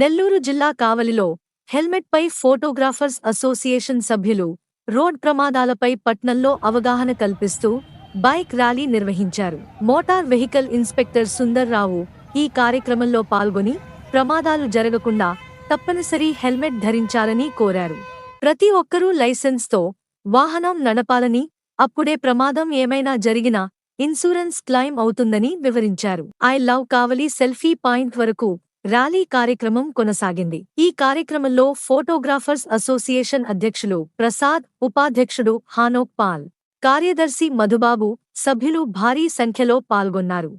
నెల్లూరు జిల్లా కావలిలో హెల్మెట్పై ఫోటోగ్రాఫర్స్ అసోసియేషన్ సభ్యులు రోడ్ ప్రమాదాలపై పట్నంలో అవగాహన కల్పిస్తూ బైక్ ర్యాలీ నిర్వహించారు. Motor vehicle inspector Sundar Rao ఈ కార్యక్రమంలో పాల్గొని ప్రమాదాలు జరగకుండా తప్పనిసరి హెల్మెట్ ధరించాలని కోరారు. ప్రతి ఒక్కరూ లైసెన్స్తో వాహనం నడపాలని అప్పుడే ప్రమాదం ఏమైనా జరిగినా ఇన్సూరెన్స్ క్లైమ్ అవుతుందని వివరించారు. I love Kavali selfie point వరకు ర్యాలీ కార్యక్రమం కొనసాగింది. ఈ కార్యక్రమంలో ఫోటోగ్రాఫర్స్ అసోసియేషన్ అధ్యక్షులు ప్రసాద్ ఉపాధ్యక్షుడు హానోక్ పాల్ కార్యదర్శి మధుబాబు సభ్యులు భారీ సంఖ్యలో పాల్గొన్నారు.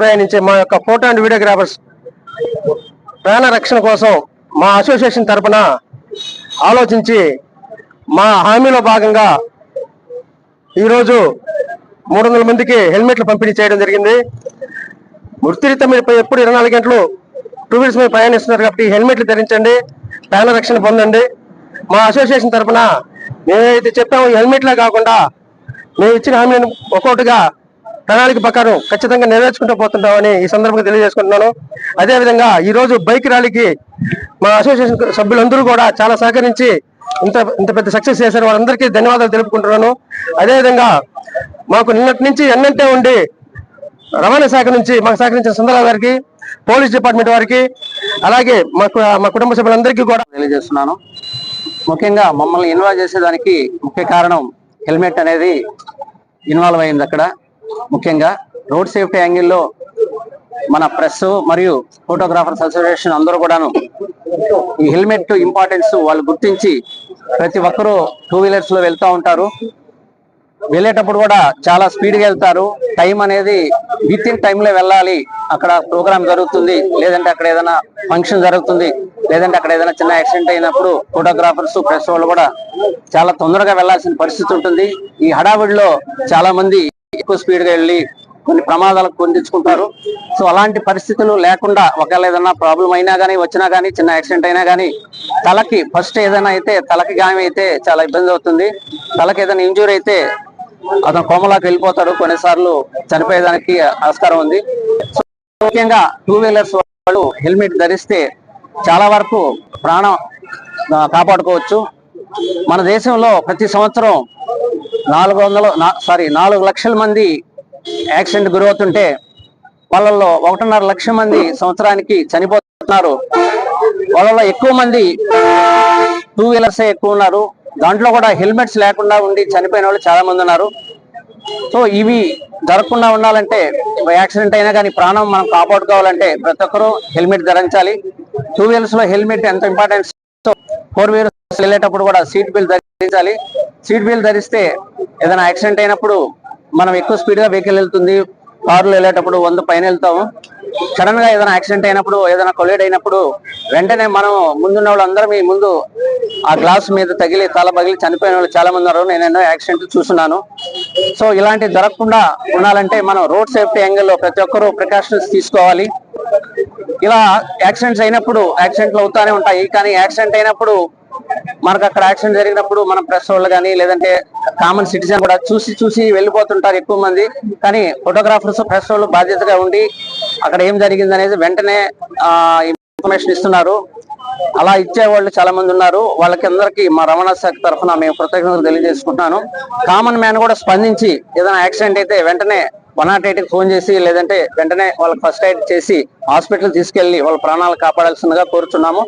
ప్రయాణించే మా యొక్క ఫోటో అండ్ వీడియోగ్రాఫర్స్ ప్రాణ రక్షణ కోసం మా అసోసియేషన్ తరపున ఆలోచించి మా హామీలో భాగంగా ఈరోజు మూడు వందల మందికి హెల్మెట్లు పంపిణీ చేయడం జరిగింది. వృత్తిరీత్యా మీరు ఎప్పుడు ఇరవై నాలుగు గంటలు టూ వీలర్స్ మీద ప్రయాణిస్తున్నారు కాబట్టి హెల్మెట్లు ధరించండి ప్రాణ రక్షణ పొందండి. మా అసోసియేషన్ తరపున మేమైతే చెప్పాము ఈ హెల్మెట్లే కాకుండా మేము ఇచ్చిన హామీలను ఒక్కొక్కటిగా ప్రణాళిక ప్రకారం ఖచ్చితంగా నెరవేర్చుకుంటూ పోతుంటామని ఈ సందర్భంగా తెలియజేసుకుంటున్నాను. అదేవిధంగా ఈరోజు బైక్ ర్యాలీకి మా అసోసియేషన్ సభ్యులందరూ కూడా చాలా సహకరించి ఇంత ఇంత పెద్ద సక్సెస్ చేశారు. వాళ్ళందరికీ ధన్యవాదాలు తెలుపుకుంటున్నాను. అదేవిధంగా మాకు నిన్నటి నుంచి ఎన్నంటే ఉండి రవాణా శాఖ నుంచి మాకు సహకరించిన సుందరరావు గారికి పోలీస్ డిపార్ట్మెంట్ వారికి అలాగే మాకు మా కుటుంబ సభ్యులందరికీ కూడా తెలియజేస్తున్నాను. ముఖ్యంగా మమ్మల్ని ఇన్వాల్వ్ చేసేదానికి ముఖ్య కారణం హెల్మెట్ అనేది ఇన్వాల్వ్ అయింది అక్కడ. ముఖ్యంగా రోడ్ సేఫ్టీ యాంగిల్లో మన ప్రెస్ మరియు ఫోటోగ్రాఫర్స్ అసోసియేషన్ అందరూ కూడాను ఈ హెల్మెట్ ఇంపార్టెన్స్ వాళ్ళు గుర్తించి ప్రతి ఒక్కరూ టూ వీలర్స్లో వెళ్తూ ఉంటారు. వెళ్ళేటప్పుడు కూడా చాలా స్పీడ్గా వెళ్తారు. టైం అనేది విత్ ఇన్ టైంలో వెళ్ళాలి. అక్కడ ప్రోగ్రామ్ జరుగుతుంది. లేదంటే అక్కడ ఏదైనా ఫంక్షన్ జరుగుతుంది. లేదంటే అక్కడ ఏదైనా చిన్న యాక్సిడెంట్ అయినప్పుడు ఫోటోగ్రాఫర్స్ ప్రెస్ వాళ్ళు కూడా చాలా తొందరగా వెళ్ళాల్సిన పరిస్థితి ఉంటుంది. ఈ హడావిడిలో చాలా మంది ఎక్కువ స్పీడ్గా వెళ్ళి కొన్ని ప్రమాదాలకు పొందించుకుంటారు. సో అలాంటి పరిస్థితులు లేకుండా ఒకవేళ ఏదైనా ప్రాబ్లం అయినా కానీ వచ్చినా కానీ చిన్న యాక్సిడెంట్ అయినా కానీ తలకి ఫస్ట్ ఏదైనా అయితే తలకి గాయం అయితే చాలా ఇబ్బంది అవుతుంది. తలకి ఏదైనా ఇంజూరీ అయితే అతను కోమలాకి వెళ్ళిపోతాడు. కొన్నిసార్లు చనిపోయేదానికి ఆస్కారం ఉంది. సో ముఖ్యంగా టూ వీలర్స్ వాళ్ళు హెల్మెట్ ధరిస్తే చాలా వరకు ప్రాణం కాపాడుకోవచ్చు. మన దేశంలో ప్రతి సంవత్సరం నాలుగు వందల సారీ నాలుగు లక్షల మంది యాక్సిడెంట్ గురవుతుంటే వాళ్ళల్లో ఒకటిన్నర లక్ష మంది సంవత్సరానికి చనిపోతున్నారు. వాళ్ళలో ఎక్కువ మంది టూ వీలర్సే ఎక్కువ ఉన్నారు. దాంట్లో కూడా హెల్మెట్స్ లేకుండా ఉండి చనిపోయిన వాళ్ళు చాలా మంది ఉన్నారు. సో ఇవి జరగకుండా ఉండాలంటే యాక్సిడెంట్ అయినా కానీ ప్రాణం మనం కాపాడుకోవాలంటే ప్రతి ఒక్కరూ హెల్మెట్ ధరించాలి. టూ వీలర్స్లో హెల్మెట్ ఎంత ఇంపార్టెన్స్ ఫోర్ వీలర్స్ వెళ్ళేటప్పుడు కూడా సీట్ బెల్ట్ ధరించాలి. సీట్ బెల్ట్ ధరిస్తే ఏదైనా యాక్సిడెంట్ అయినప్పుడు మనం ఎక్కువ స్పీడ్గా వెహికల్ వెళ్తుంది. కారులో వెళ్ళేటప్పుడు వంద పైన వెళ్తాము. సడన్గా ఏదైనా యాక్సిడెంట్ అయినప్పుడు ఏదైనా కొలేడ్ అయినప్పుడు వెంటనే మనం ముందున్న వాళ్ళందరం మీ ముందు ఆ గ్లాస్ మీద తగిలి తల పగిలి చనిపోయిన వాళ్ళు చాలా మంది ఉన్నారు నేను ఎన్నో యాక్సిడెంట్లు చూస్తున్నాను. సో ఇలాంటి జరగకుండా ఉండాలంటే మనం రోడ్ సేఫ్టీ యాంగిల్లో ప్రతి ఒక్కరూ ప్రికాషన్స్ తీసుకోవాలి. ఇలా యాక్సిడెంట్స్ అయినప్పుడు యాక్సిడెంట్లు అవుతానే ఉంటాయి. కానీ యాక్సిడెంట్ అయినప్పుడు మనకు అక్కడ యాక్సిడెంట్ జరిగినప్పుడు మనం ప్రెస్ వాళ్ళు కానీ లేదంటే కామన్ సిటిజన్ కూడా చూసి చూసి వెళ్ళిపోతుంటారు ఎక్కువ మంది. కానీ ఫోటోగ్రాఫర్స్ ప్రెస్ వాళ్ళు బాధ్యతగా ఉండి అక్కడ ఏం జరిగింది అనేది వెంటనే ఇన్ఫర్మేషన్ ఇస్తున్నారు. అలా ఇచ్చే వాళ్ళు చాలా మంది ఉన్నారు. వాళ్ళకి అందరికీ మా రవాణా శాఖ తరఫున మేము కృతజ్ఞతలు తెలియజేసుకుంటున్నాను. కామన్ మ్యాన్ కూడా స్పందించి ఏదైనా యాక్సిడెంట్ అయితే వెంటనే వన్ నాట్ ఎయిట్ ఫోన్ చేసి లేదంటే వెంటనే వాళ్ళకి ఫస్ట్ ఎయిడ్ చేసి హాస్పిటల్ తీసుకెళ్ళి వాళ్ళ ప్రాణాలు కాపాడాల్సిందిగా కోరుతున్నాము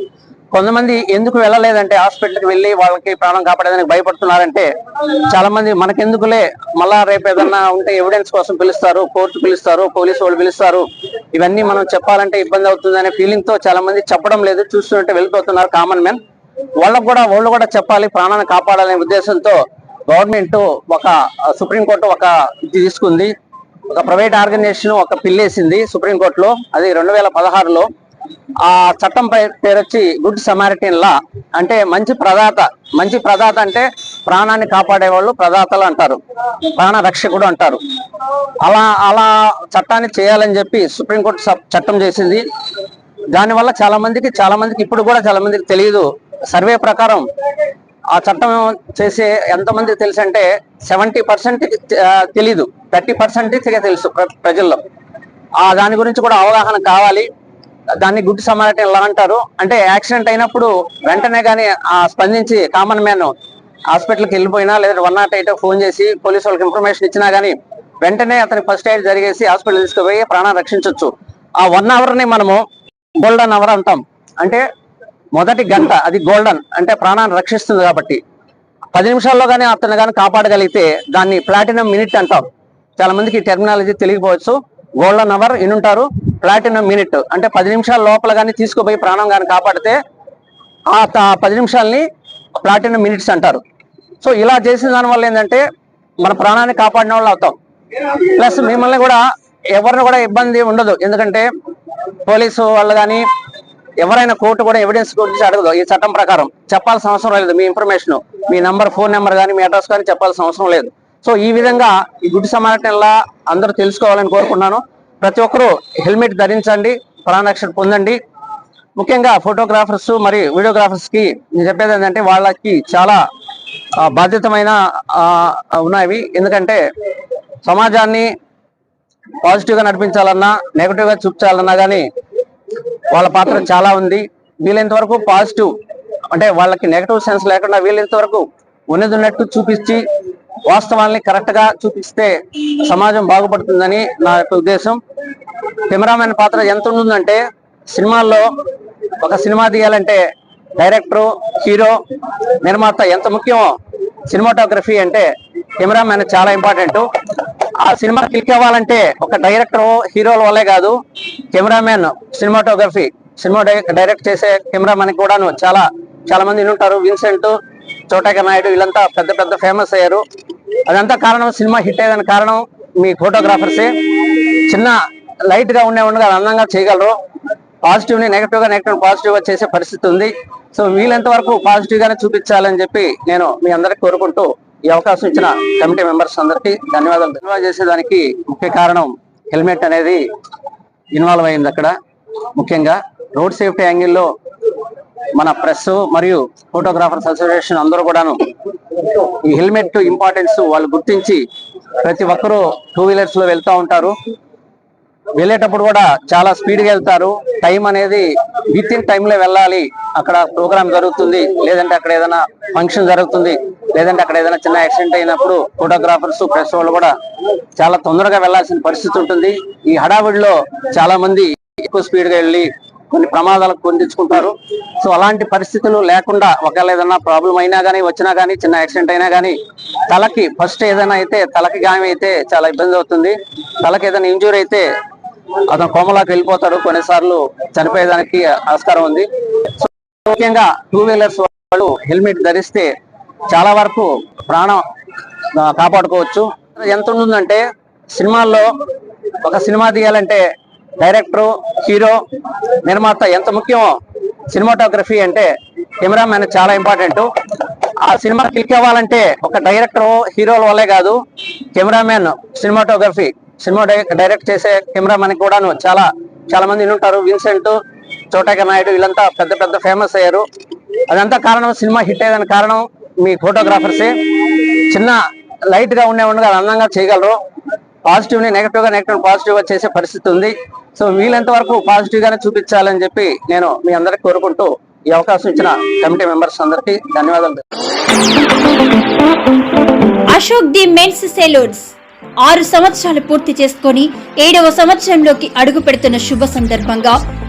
కొంతమంది ఎందుకు వెళ్ళలేదంటే హాస్పిటల్కి వెళ్ళి వాళ్ళకి ప్రాణం కాపాడేదానికి భయపడుతున్నారంటే చాలా మంది మనకెందుకులే మళ్ళా రేపు ఏదన్నా ఉంటే ఎవిడెన్స్ కోసం పిలుస్తారు కోర్టు పిలుస్తారు పోలీసు వాళ్ళు పిలుస్తారు. ఇవన్నీ మనం చెప్పాలంటే ఇబ్బంది అవుతుంది అనే ఫీలింగ్తో చాలా మంది చెప్పడం లేదు చూస్తుంటే వెళ్ళిపోతున్నారు కామన్ మెన్ వాళ్ళకు కూడా వాళ్ళు కూడా చెప్పాలి ప్రాణాన్ని కాపాడాలనే ఉద్దేశంతో గవర్నమెంట్ ఒక సుప్రీంకోర్టు ఒక ఇది తీసుకుంది. ఒక ప్రైవేట్ ఆర్గనైజేషన్ ఒక పిల్లేసింది సుప్రీంకోర్టులో అది రెండు వేల పదహారులో. ఆ చట్టం పేరు వచ్చి గుడ్ సమారిటన్ లా అంటే మంచి ప్రదాత మంచి ప్రదాత అంటే ప్రాణాన్ని కాపాడే వాళ్ళు ప్రదాతలు అంటారు ప్రాణ రక్షకుడు అంటారు. అలా అలా చట్టాన్ని చేయాలని చెప్పి సుప్రీంకోర్టు చట్టం చేసింది. దానివల్ల చాలా మందికి చాలా మందికి ఇప్పుడు కూడా చాలా మందికి తెలియదు. సర్వే ప్రకారం ఆ చట్టం చేసే ఎంతమంది తెలుసు అంటే సెవెంటీ పర్సెంట్ తెలీదు. థర్టీ పర్సెంట్ తెలుసు ప్రజల్లో. ఆ దాని గురించి కూడా అవగాహన కావాలి. దాన్ని గుడ్ సమారిటీ ఎలా అంటారు? అంటే యాక్సిడెంట్ అయినప్పుడు వెంటనే కానీ ఆ స్పందించి కామన్ మ్యాన్ హాస్పిటల్కి వెళ్ళిపోయినా లేదా వన్ నాట్ ఎయిట్ ఫోన్ చేసి పోలీసు వాళ్ళకి ఇన్ఫర్మేషన్ ఇచ్చినా కానీ వెంటనే అతని ఫస్ట్ ఎయిడ్ జరిగేసి హాస్పిటల్ తీసుకుపోయి ప్రాణాన్ని రక్షించవచ్చు ఆ వన్ అవర్ని మనము గోల్డెన్ అవర్ అంటాం. అంటే మొదటి గంట అది గోల్డెన్ అంటే ప్రాణాన్ని రక్షిస్తుంది కాబట్టి. పది నిమిషాల్లో కానీ అతను కానీ కాపాడగలిగితే దాన్ని ప్లాటినం మినిట్ అంటాం. చాలా మందికి టెర్మినాలజీ తెలియకపోవచ్చు. గోల్డెన్ అవర్ ఇనుంటారు ప్లాటినం మినిట్. అంటే పది నిమిషాల లోపల కానీ తీసుకుపోయి ప్రాణం కానీ కాపాడితే ఆ పది నిమిషాల్ని ప్లాటినం మినిట్స్ అంటారు. సో ఇలా చేసిన దాని వల్ల ఏంటంటే మన ప్రాణాన్ని కాపాడిన వాళ్ళు అవుతాం. ప్లస్ మిమ్మల్ని కూడా ఎవరిని కూడా ఇబ్బంది ఉండదు. ఎందుకంటే పోలీసు వాళ్ళు కానీ ఎవరైనా కోర్టు కూడా ఎవిడెన్స్ గురించి అడగదు. ఈ చట్టం ప్రకారం చెప్పాల్సిన అవసరం లేదు. మీ ఇన్ఫర్మేషన్ మీ నంబర్ ఫోన్ నెంబర్ కానీ మీ అడ్రస్ కానీ చెప్పాల్సిన అవసరం లేదు. సో ఈ విధంగా ఈ గుడ్ సమారటంలా అందరూ తెలుసుకోవాలని కోరుకున్నాను ప్రతి ఒక్కరూ హెల్మెట్ ధరించండి ప్రాణరక్షణ పొందండి. ముఖ్యంగా ఫోటోగ్రాఫర్స్ మరియు వీడియోగ్రాఫర్స్కి నేను చెప్పేది ఏంటంటే వాళ్ళకి చాలా బాధ్యతమైన ఉన్నాయి. ఎందుకంటే సమాజాన్ని పాజిటివ్గా నడిపించాలన్నా నెగిటివ్గా చూపించాలన్నా కానీ వాళ్ళ పాత్ర చాలా ఉంది. వీలైనంత వరకు పాజిటివ్ అంటే వాళ్ళకి నెగటివ్ సెన్స్ లేకుండా వీలైనంత వరకు ఉన్నది ఉన్నట్టు చూపించి వాస్తవాల్ని కరెక్ట్గా చూపిస్తే సమాజం బాగుపడుతుందని నా యొక్క ఉద్దేశం. కెమెరామెన్ పాత్ర ఎంత ఉంటుందంటే సినిమాల్లో ఒక సినిమా తీయాలంటే డైరెక్టర్ హీరో నిర్మాత ఎంత ముఖ్యమో సినిమాటోగ్రఫీ అంటే కెమెరా మ్యాన్ చాలా ఇంపార్టెంట్. ఆ సినిమా క్లిక్ అవ్వాలంటే ఒక డైరెక్టర్ హీరోల వల్లే కాదు కెమెరామెన్ సినిమాటోగ్రఫీ సినిమా డైరెక్ట్ చేసే కెమెరామెన్ కూడాను చాలా చాలా మంది ఉంటారు విన్సెంట్ చోటాక నాయుడు వీళ్ళంతా పెద్ద పెద్ద ఫేమస్ అయ్యారు. అదంతా కారణం సినిమా హిట్ అయ్యేదానికి కారణం మీ ఫోటోగ్రాఫర్సే. చిన్న లైట్గా ఉండే ఉండగా అందంగా చేయగలరు. పాజిటివ్ని నెగిటివ్గా నెగటివ్ పాజిటివ్గా చేసే పరిస్థితి ఉంది. సో వీలైనంత వరకు పాజిటివ్ గానే చూపించాలని చెప్పి నేను మీ అందరికి కోరుకుంటూ ఈ అవకాశం ఇచ్చిన కమిటీ మెంబర్స్ అందరికి ధన్యవాదాలు. ధన్యవాదాలు చేసేదానికి ముఖ్య కారణం హెల్మెట్ అనేది ఇన్వాల్వ్ అయింది అక్కడ. ముఖ్యంగా రోడ్ సేఫ్టీ యాంగిల్లో మన ప్రెస్ మరియు ఫోటోగ్రాఫర్స్ అసోసియేషన్ అందరూ కూడాను ఈ హెల్మెట్ ఇంపార్టెన్స్ వాళ్ళు గుర్తించి ప్రతి ఒక్కరూ టూ వీలర్స్లో వెళ్తా ఉంటారు. వెళ్ళేటప్పుడు కూడా చాలా స్పీడ్గా వెళ్తారు. టైం అనేది విత్ ఇన్ టైంలో లో వెళ్ళాలి. అక్కడ ప్రోగ్రామ్ జరుగుతుంది. లేదంటే అక్కడ ఏదైనా ఫంక్షన్ జరుగుతుంది. లేదంటే అక్కడ ఏదైనా చిన్న యాక్సిడెంట్ అయినప్పుడు ఫోటోగ్రాఫర్స్ ప్రెస్ వాళ్ళు కూడా చాలా తొందరగా వెళ్ళాల్సిన పరిస్థితి ఉంటుంది. ఈ హడావిడిలో చాలా మంది ఎక్కువ స్పీడ్గా వెళ్ళి కొన్ని ప్రమాదాలకు పొందించుకుంటారు సో అలాంటి పరిస్థితులు లేకుండా ఒకవేళ ఏదైనా ప్రాబ్లం అయినా కానీ వచ్చినా కానీ చిన్న యాక్సిడెంట్ అయినా కానీ తలకి ఫస్ట్ ఏదైనా అయితే తలకి గాయం అయితే చాలా ఇబ్బంది అవుతుంది. తలకి ఏదైనా ఇంజూరీ అయితే అతను కోమలాకి వెళ్ళిపోతాడు. కొన్నిసార్లు చనిపోయేదానికి ఆస్కారం ఉంది. సో ముఖ్యంగా టూ వీలర్స్ వాళ్ళు హెల్మెట్ ధరిస్తే చాలా వరకు ప్రాణం కాపాడుకోవచ్చు. ఎంత ఉంటుందంటే సినిమాల్లో ఒక సినిమా తీయాలంటే డైరెక్టర్ హీరో నిర్మాత ఎంత ముఖ్యమో సినిమాటోగ్రఫీ అంటే కెమెరామెన్ చాలా ఇంపార్టెంట్. ఆ సినిమా క్లిక్ అవ్వాలంటే ఒక డైరెక్టర్ హీరోల వల్లే కాదు కెమెరామెన్ సినిమాటోగ్రఫీ సినిమా డైరెక్ట్ చేసే కెమెరామెన్ కూడాను చాలా చాలా మంది ఉంటారు విన్సెంట్ చోటాక నాయుడు వీళ్ళంతా పెద్ద పెద్ద ఫేమస్ అయ్యారు. అదంతా కారణం సినిమా హిట్ అయ్యేదానికి కారణం మీ ఫోటోగ్రాఫర్సే చిన్న లైట్గా ఉండే ఉండగా అందంగా చేయగలరు. పాజిటివ్ని నెగటివ్గా నెగటివ్ పాజిటివ్గా చేసే పరిస్థితి ఉంది. సో వీలైనంత వరకు పాజిటివ్ గానే చూపించాలని చెప్పి నేను మీ అందరికి కోరుకుంటూ ఈ అవకాశం ఇచ్చిన కమిటీ మెంబర్స్ అందరికి ధన్యవాదాలు. Ashok the men's salons. ఆరు సంవత్సరాలు పూర్తి చేసుకొని ఏడవ సంవత్సరంలోకి అడుగు పెడుతున్న శుభ సందర్భంగా